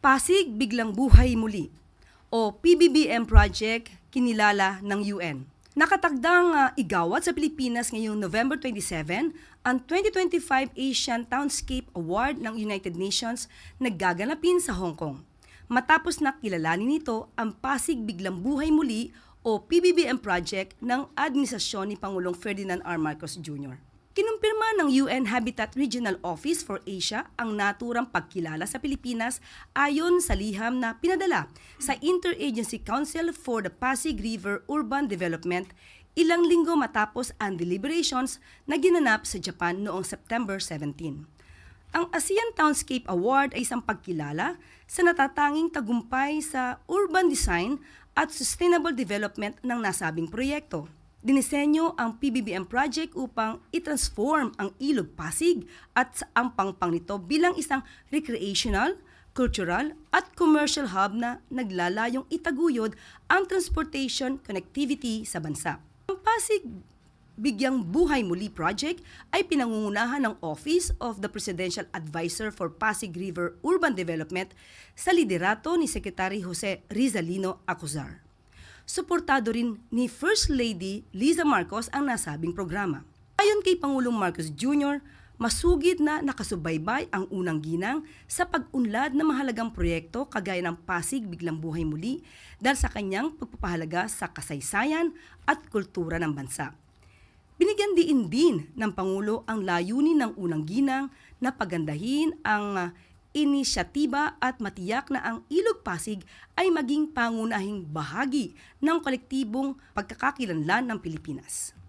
Pasig Biglang Buhay Muli o PBBM project kinilala ng UN. Nakatagdang ah, igawat sa Pilipinas ngayong November 27 ang 2025 Asian Townscape Award ng United Nations na gaganapin sa Hong Kong. Matapos na kilalanin nito ang Pasig Biglang Buhay Muli o PBBM project ng administrasyon ni Pangulong Ferdinand R. Marcos Jr. Kinumpirma ng UN Habitat Regional Office for Asia ang naturang pagkilala sa Pilipinas ayon sa liham na pinadala sa Interagency Council for the Pasig River Urban Development ilang linggo matapos ang deliberations na ginanap sa Japan noong September 17. Ang ASEAN Townscape Award ay isang pagkilala sa natatanging tagumpay sa urban design at sustainable development ng nasabing proyekto. Dinisenyo ang PBBM project upang i-transform ang Ilog Pasig at sa ang pangpang nito bilang isang recreational, cultural at commercial hub na naglalayong itaguyod ang transportation connectivity sa bansa. Ang Pasig Bigyang Buhay Muli Project ay pinangungunahan ng Office of the Presidential Advisor for Pasig River Urban Development sa liderato ni Secretary Jose Rizalino Acuzar. Suportado rin ni First Lady Liza Marcos ang nasabing programa. Ayon kay Pangulong Marcos Jr., masugid na nakasubaybay ang unang ginang sa pag-unlad ng mahalagang proyekto kagaya ng Pasig Biglang Buhay Muli dahil sa kanyang pagpapahalaga sa kasaysayan at kultura ng bansa. Binigyan diin din ng Pangulo ang layunin ng unang ginang na pagandahin ang inisyatiba at matiyak na ang Ilog Pasig ay maging pangunahing bahagi ng kolektibong pagkakakilanlan ng Pilipinas.